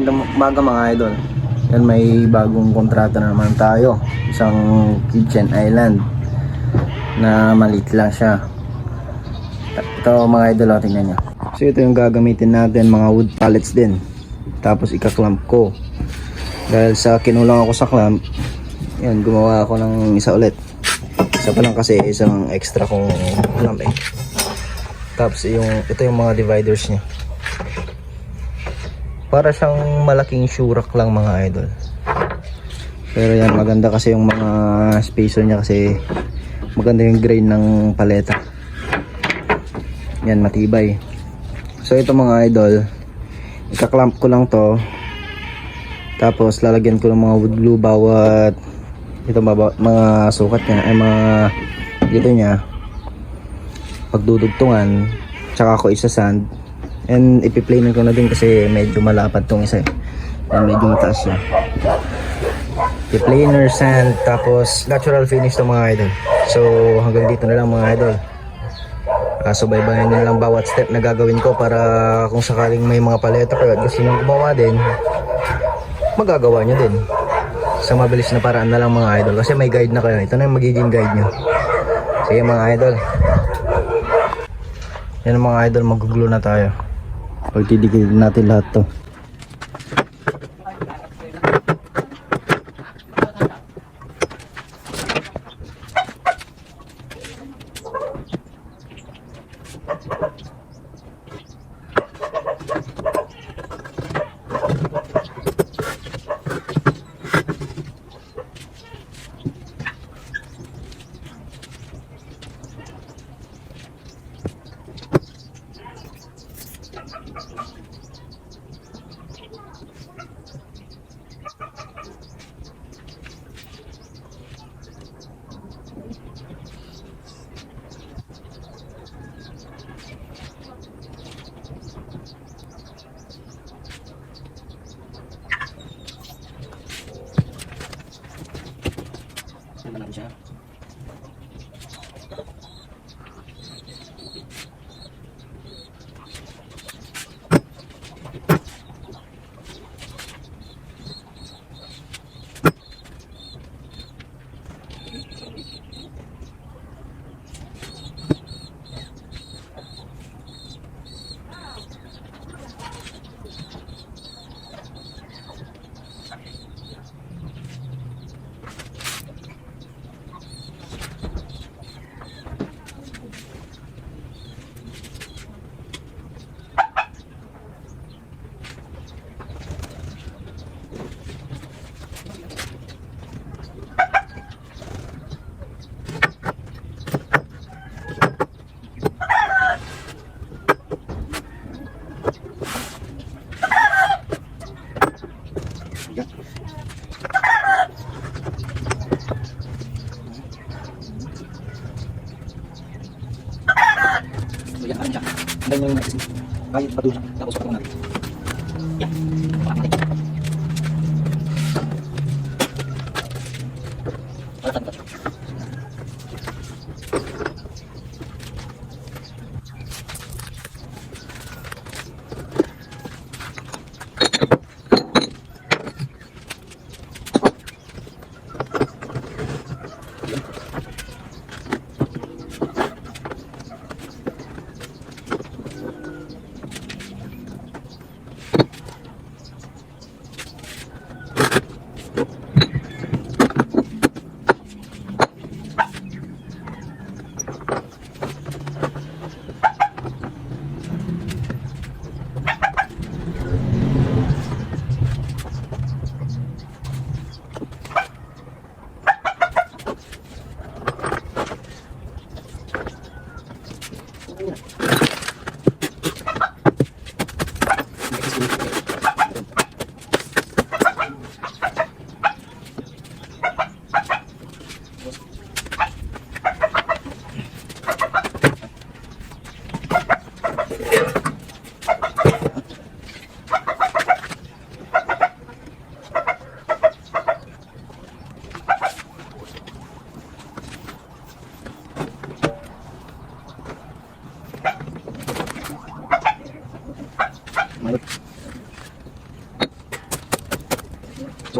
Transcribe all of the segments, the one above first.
magandang umaga mga idol. Yan may bagong kontrata na naman tayo. Isang kitchen island na maliit lang siya. Ito mga idol, oh, tingnan nyo. So ito yung gagamitin natin mga wood pallets din. Tapos ika-clamp ko. Dahil sa kinulang ako sa clamp, yan gumawa ako ng isa ulit. Isa pa lang kasi isang extra kong clamp eh. Tapos yung ito yung mga dividers niya. Para siyang malaking shurak lang mga idol. Pero yan maganda kasi yung mga spacer niya kasi maganda yung grain ng paleta. Yan matibay. So ito mga idol, ika-clamp ko lang to. Tapos lalagyan ko ng mga wood glue bawat ito mga, mga sukat niya ay mga dito niya pagdudugtungan tsaka ako isa sand and ipiplaner ko na din kasi medyo malapad tong isa eh. And medyo mataas siya. Ipiplaner sand tapos natural finish to mga idol. So hanggang dito na lang mga idol. Uh, so baybayan nyo na lang bawat step na gagawin ko para kung sakaling may mga paleta kayo at gusto nyo gumawa din magagawa nyo din. Sa mabilis na paraan na lang mga idol. Kasi may guide na kayo. Ito na yung magiging guide nyo. Sige mga idol. Yan mga idol magugulo na tayo pagtidigil natin lahat to So yan, ano siya. Hanggang yung next. Kahit pa doon siya. Tapos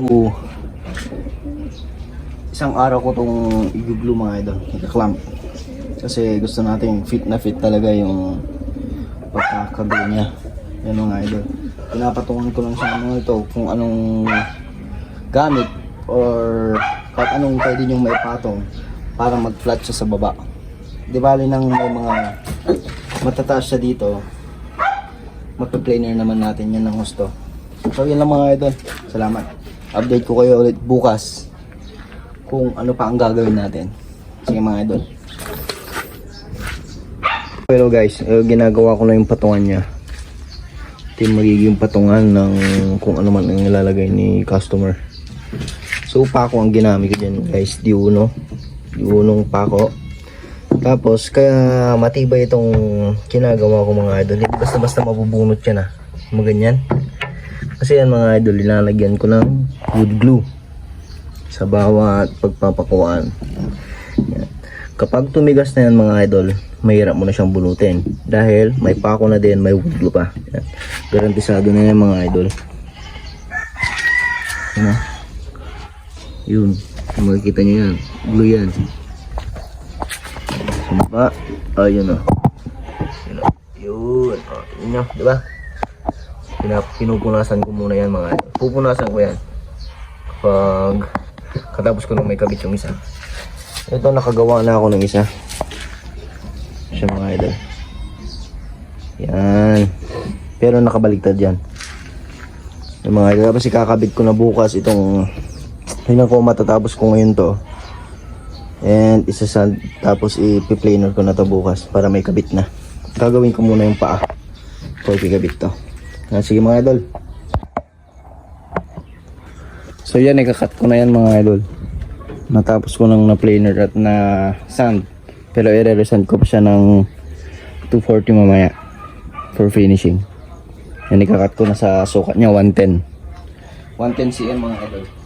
So, isang araw ko tong i-glue mga idol, i-clamp. Kasi gusto natin fit na fit talaga yung pagkakaglue niya. Yan mga idol. Pinapatungan ko lang sa ano ito kung anong gamit or kahit anong pwede niyong maipatong para mag-flat siya sa baba. Di bali nang may mga matataas siya dito, magpa-planer naman natin yan ng husto. So yan lang mga idol. Salamat. Update ko kayo ulit bukas kung ano pa ang gagawin natin. Sige mga idol. Hello guys, eh, ginagawa ko na yung patungan niya. Ito yung magiging patungan ng kung ano man ang nilalagay ni customer. So pako ang ginamit ko dyan guys, di uno. Di unong pako. Tapos kaya matibay itong ginagawa ko mga idol. Hindi basta basta mabubunot yan ah. Mga ganyan. Kasi yan mga idol, linalagyan ko ng wood glue sa bawat pagpapakuan. Yan. Kapag tumigas na yan mga idol, mahirap mo na siyang bunutin. Dahil may pako na din, may wood glue pa. Yan. Garantisado na yan mga idol. Ano? Yun. Makikita nyo yan. Glue yan. Sumpa. Ayun o. Yun o. Yun. O, yun nyo. Diba? Pinap pinupunasan ko muna yan mga idol. Pupunasan ko yan. Kapag katapos ko nung may kabit yung isa. Ito nakagawa na ako ng isa. Siya mga idol. Yan. Pero nakabaligtad yan. Yung mga idol. Tapos ikakabit ko na bukas itong tingnan ko matatapos ko ngayon to. And isasand tapos i-planer ko na to bukas para may kabit na. Gagawin ko muna yung paa. Before ikabit to. Ah, sige mga idol. So yan, ikakat ko na yan mga idol. Natapos ko nang na-planer at na sand. Pero i-resand ko pa siya ng 240 mamaya for finishing. Yan, ikakat ko na sa sukat niya 110. 110 cm mga idol.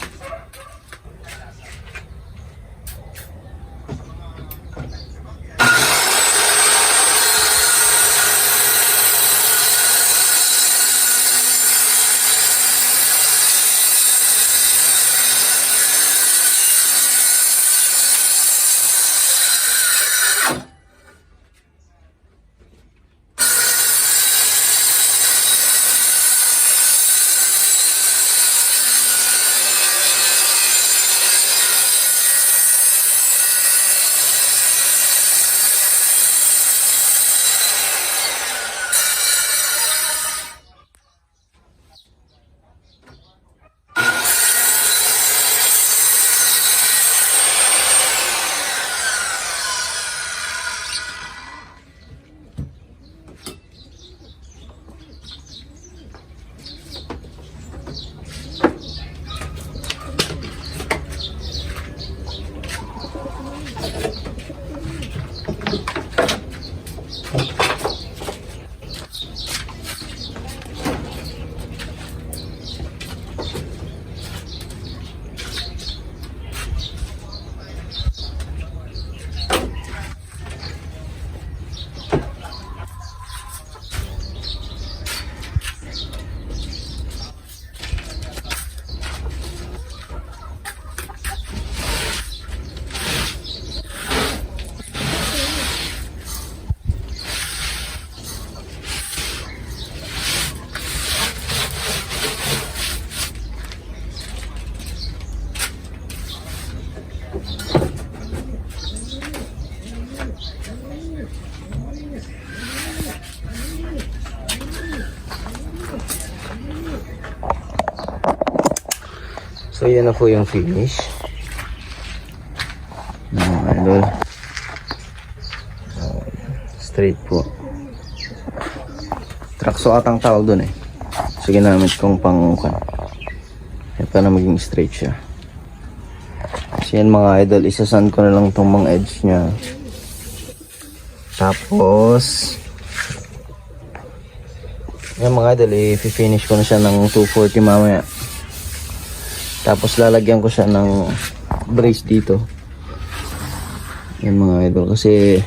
So yan na po yung finish. Mga idol. Straight po. Trakso atang tawag dun eh. So ginamit kong pang Yan para maging straight siya. So yan mga idol, isasan ko na lang tong mga edge niya. Tapos yan mga idol, i-finish ko na siya ng 240 mamaya. Tapos lalagyan ko siya ng brace dito. Yan mga idol kasi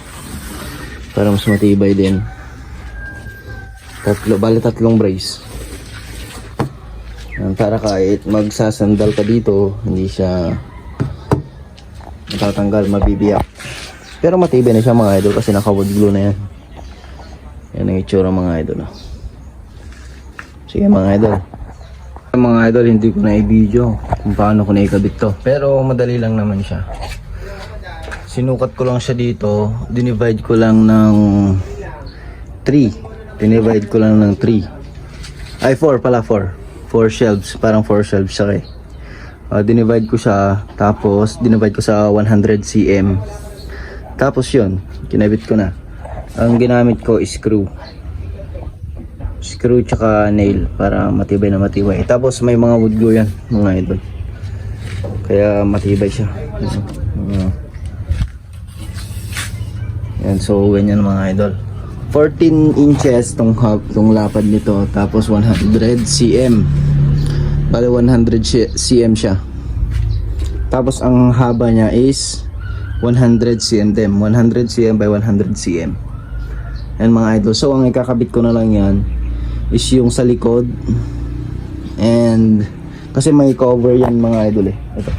para mas matibay din. Tatlo, bali tatlong brace. Yan, para kahit magsasandal ka dito, hindi siya matatanggal, mabibiyak. Pero matibay na siya mga idol kasi naka-wood glue na yan. Yan ang itsura mga idol. oh. Sige mga idol. Mga idol, hindi ko na i-video kung paano ko naikabit to. Pero madali lang naman siya. Sinukat ko lang siya dito. Dinivide ko lang ng 3. Dinivide ko lang ng 3. Ay, 4 pala, 4. 4 shelves. Parang 4 shelves siya eh. Uh, dinivide ko siya. Tapos, dinivide ko sa 100 cm. Tapos yun, kinabit ko na. Ang ginamit ko is screw. Screw tsaka nail para matibay na matibay. Tapos may mga wood glue yan, mga idol. Kaya matibay siya. Uh, yan, so ganyan mga idol. 14 inches tong tong lapad nito. Tapos 100 cm. Bale 100 si- cm siya. Tapos ang haba niya is 100 cm din. 100 cm by 100 cm. Yan mga idol. So ang ikakabit ko na lang yan is yung sa likod. And kasi may cover yan mga idol eh. Ito.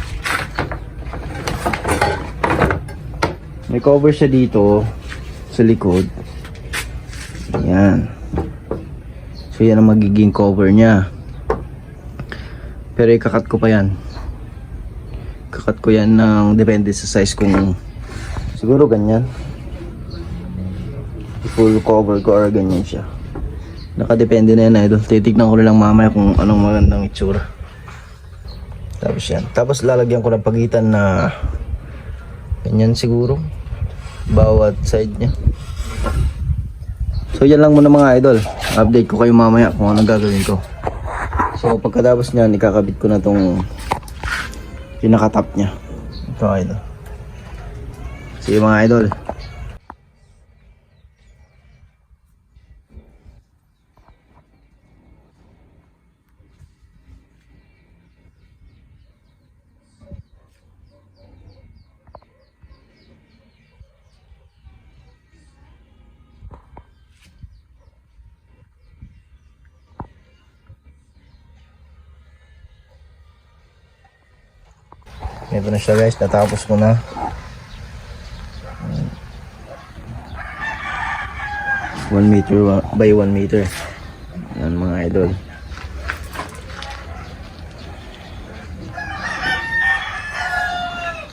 May cover siya dito sa likod. Yan. So yan ang magiging cover niya. Pero ikakat ko pa yan. Kakat ko yan ng depende sa size kung siguro ganyan. Full cover ko or ganyan siya. Nakadepende na yan idol. Titignan ko lang mamaya kung anong magandang itsura. Tapos yan. Tapos lalagyan ko ng pagitan na ganyan siguro. Bawat side niya. So yan lang muna mga idol. Update ko kayo mamaya kung anong gagawin ko. So pagkatapos niyan, ikakabit ko na tong pinaka-top niya. Ito idol. Sige mga idol. Ito na siya guys, natapos ko na. One meter by one meter. Yan mga idol.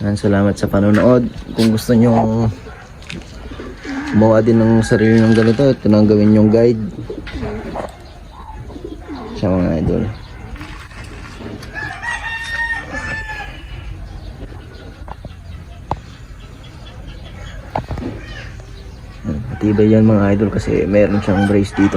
Yan, salamat sa panonood. Kung gusto nyo gumawa din ng sarili ng ganito, ito na ang gawin yung guide. Sa mga idol. Matibay yan mga idol kasi meron siyang brace dito.